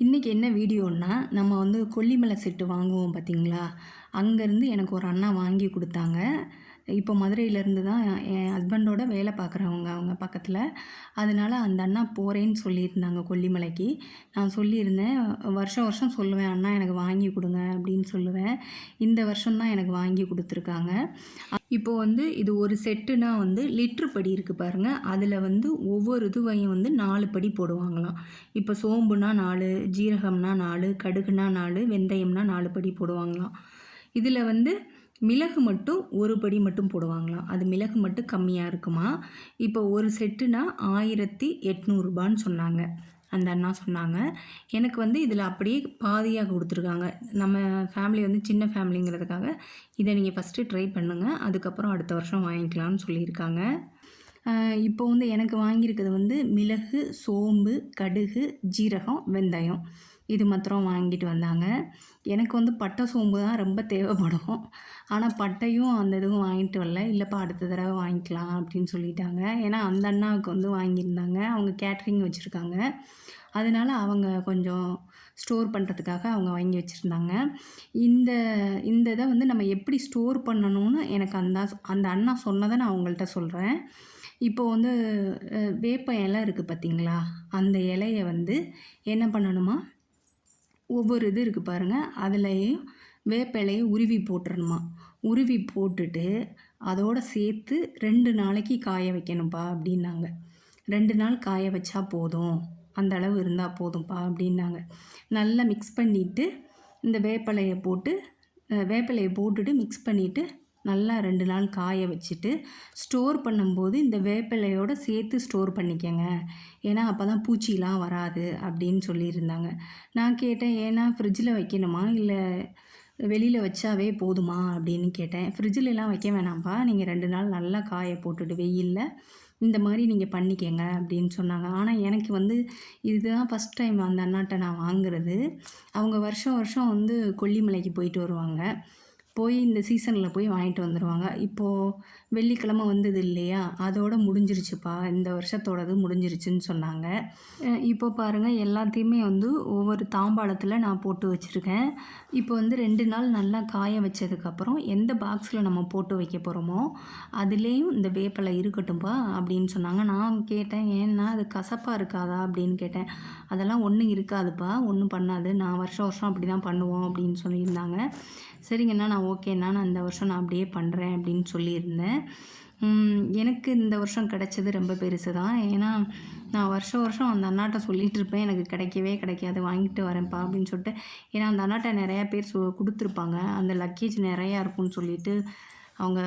இன்றைக்கி என்ன வீடியோன்னா நம்ம வந்து கொல்லிமலை செட்டு வாங்குவோம் பார்த்தீங்களா அங்கேருந்து எனக்கு ஒரு அண்ணா வாங்கி கொடுத்தாங்க. இப்போ மதுரையிலேருந்து தான் என் ஹஸ்பண்டோட வேலை பார்க்குறவங்க அவங்க பக்கத்தில். அதனால அந்த அண்ணா போகிறேன்னு சொல்லியிருந்தாங்க கொல்லிமலைக்கு. நான் சொல்லியிருந்தேன் வருஷம் வருஷம் சொல்லுவேன் அண்ணா எனக்கு வாங்கி கொடுங்க அப்படின்னு சொல்லுவேன். இந்த வருஷம்தான் எனக்கு வாங்கி கொடுத்துருக்காங்க. இப்போ வந்து இது ஒரு செட்டுனா வந்து லிட்ரு படி இருக்குது பாருங்கள் அதில் வந்து ஒவ்வொரு இதுவையும் வந்து நாலு படி போடுவாங்களாம். இப்போ சோம்புனா நாலு ஜீரகம்னா நாலு கடுகுனா நாலு வெந்தயம்னா நாலு படி போடுவாங்களாம். இதில் வந்து மிளகு மட்டும் ஒரு படி மட்டும் போடுவாங்களாம். அது மிளகு மட்டும் கம்மியாக இருக்குமா? இப்போ ஒரு செட்டுனா ஆயிரத்தி எட்நூறுபான்னு சொன்னாங்க. அந்த அண்ணா சொன்னாங்க. எனக்கு வந்து இதில் அப்படியே பாதியாக கொடுத்துருக்காங்க. நம்ம ஃபேமிலி வந்து சின்ன ஃபேமிலிங்கிறதுக்காக இதை நீங்கள் ஃபஸ்ட்டு ட்ரை பண்ணுங்கள் அதுக்கப்புறம் அடுத்த வருஷம் வாங்கிக்கலாம்னு சொல்லியிருக்காங்க. இப்போ வந்து எனக்கு வாங்கியிருக்கிறது வந்து மிளகு சோம்பு கடுகு ஜீரகம் வெந்தயம். இது மாத்திரம் வாங்கிட்டு வந்தாங்க. எனக்கு வந்து பட்டை சோம்பு தான் ரொம்ப தேவைப்படும். ஆனால் பட்டையும் அந்த இதுவும் வாங்கிட்டு வரல. இல்லைப்பா அடுத்த தடவை வாங்கிக்கலாம் அப்படின்னு சொல்லிட்டாங்க. ஏன்னா அந்த அண்ணாவுக்கு வந்து வாங்கியிருந்தாங்க. அவங்க கேட்ரிங் வச்சுருக்காங்க. அதனால அவங்க கொஞ்சம் ஸ்டோர் பண்ணுறதுக்காக அவங்க வாங்கி வச்சுருந்தாங்க. இந்த இந்த இதை வந்து நம்ம எப்படி ஸ்டோர் பண்ணணும்னு எனக்கு அந்த அந்த அண்ணா சொன்னதை நான் அவங்கள்ட்ட சொல்கிறேன் இப்போ வந்து வேப்ப இலை இருக்குது பார்த்திங்களா அந்த இலையை வந்து என்ன பண்ணணுமா? ஒவ்வொரு இது இருக்குது பாருங்கள் அதுலேயும் வேப்பிலையை உருவி போட்டுறணுமா? உருவி போட்டுட்டு அதோடு சேர்த்து ரெண்டு நாளைக்கு காய வைக்கணும்ப்பா அப்படின்னாங்க. ரெண்டு நாள் காய வச்சா போதும். அந்த அளவு இருந்தால் போதும்ப்பா அப்படின்னாங்க. நல்லா மிக்ஸ் பண்ணிவிட்டு இந்த வேப்பிலையை போட்டு வேப்பிலையை போட்டுட்டு மிக்ஸ் பண்ணிவிட்டு நல்லா ரெண்டு நாள் காய வச்சுட்டு ஸ்டோர் பண்ணும்போது இந்த வேப்பிலையோடு சேர்த்து ஸ்டோர் பண்ணிக்கங்க. ஏன்னா அப்போ தான் பூச்சிலாம் வராது அப்படின்னு சொல்லியிருந்தாங்க. நான் கேட்டேன் ஏன்னா ஃப்ரிட்ஜில் வைக்கணுமா? இல்லை வெளியில் வச்சாவே போதுமா? அப்படின்னு கேட்டேன். ஃப்ரிட்ஜிலலாம் வைக்க வேணாம்ப்பா நீங்கள் ரெண்டு நாள் நல்லா காய போட்டுட்டு வெயிலில் இந்த மாதிரி நீங்கள் பண்ணிக்கங்க. அப்படின்னு சொன்னாங்க. ஆனால் எனக்கு வந்து இதுதான் ஃபஸ்ட் டைம் அந்த அண்ணாட்ட நான் வாங்குறது. அவங்க வருஷம் வருஷம் வந்து கொல்லிமலைக்கு போயிட்டு வருவாங்க. போய் இந்த சீசனில் போய் வாங்கிட்டு வந்துடுவாங்க இப்போது வெள்ளிக்கிழமை வந்தது இல்லையா? அதோட முடிஞ்சிருச்சுப்பா. இந்த வருஷத்தோடது முடிஞ்சிருச்சுன்னு சொன்னாங்க. இப்போ பாருங்கள் எல்லாத்தையுமே வந்து ஒவ்வொரு தாம்பாளத்தில் நான் போட்டு வச்சுருக்கேன். இப்போ வந்து ரெண்டு நாள் நல்லா காய வச்சதுக்கப்புறம் எந்த பாக்ஸில் நம்ம போட்டு வைக்க போகிறோமோ அதுலேயும் இந்த வேப்பலை இருக்கட்டும்ப்பா அப்படின்னு சொன்னாங்க. நான் கேட்டேன் ஏன்னா அது கசப்பாக இருக்காதா? அப்படின்னு கேட்டேன். அதெல்லாம் ஒன்றும் இருக்காதுப்பா. ஒன்றும் பண்ணாது. நான் வருஷம் வருஷம் அப்படி தான் பண்ணுவோம் அப்படின்னு சொல்லியிருந்தாங்க. சரிங்கண்ணா நான் ஓகேண்ணா நான் இந்த வருஷம் நான் அப்படியே பண்ணுறேன் அப்படின்னு சொல்லியிருந்தேன். எனக்கு இந்த வருஷம் கிடச்சது ரொம்ப பெருசு தான். ஏன்னா நான் வருஷம் வருஷம் அந்த அண்ணாட்ட சொல்லிகிட்டு இருப்பேன் எனக்கு கிடைக்கவே கிடைக்காது வாங்கிட்டு வரேன்ப்பா அப்படின்னு சொல்லிட்டு. ஏன்னா அந்த அண்ணாட்ட நிறையா பேர் சொ கொடுத்துருப்பாங்க. அந்த லக்கேஜ் நிறையா இருக்கும்னு சொல்லிட்டு. அவங்க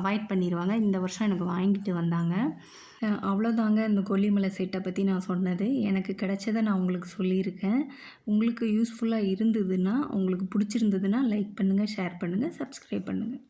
அவாய்ட் பண்ணிடுவாங்க இந்த வருஷம் எனக்கு வாங்கிட்டு வந்தாங்க. அவ்வளோதாங்க இந்த கொல்லிமலை செட்டை பற்றி நான் சொன்னது. எனக்கு கிடைச்சதை நான் உங்களுக்கு சொல்லியிருக்கேன். உங்களுக்கு யூஸ்ஃபுல்லாக இருந்ததுன்னா உங்களுக்கு பிடிச்சிருந்ததுன்னா லைக் பண்ணுங்கள் ஷேர் பண்ணுங்கள் சப்ஸ்கிரைப் பண்ணுங்கள்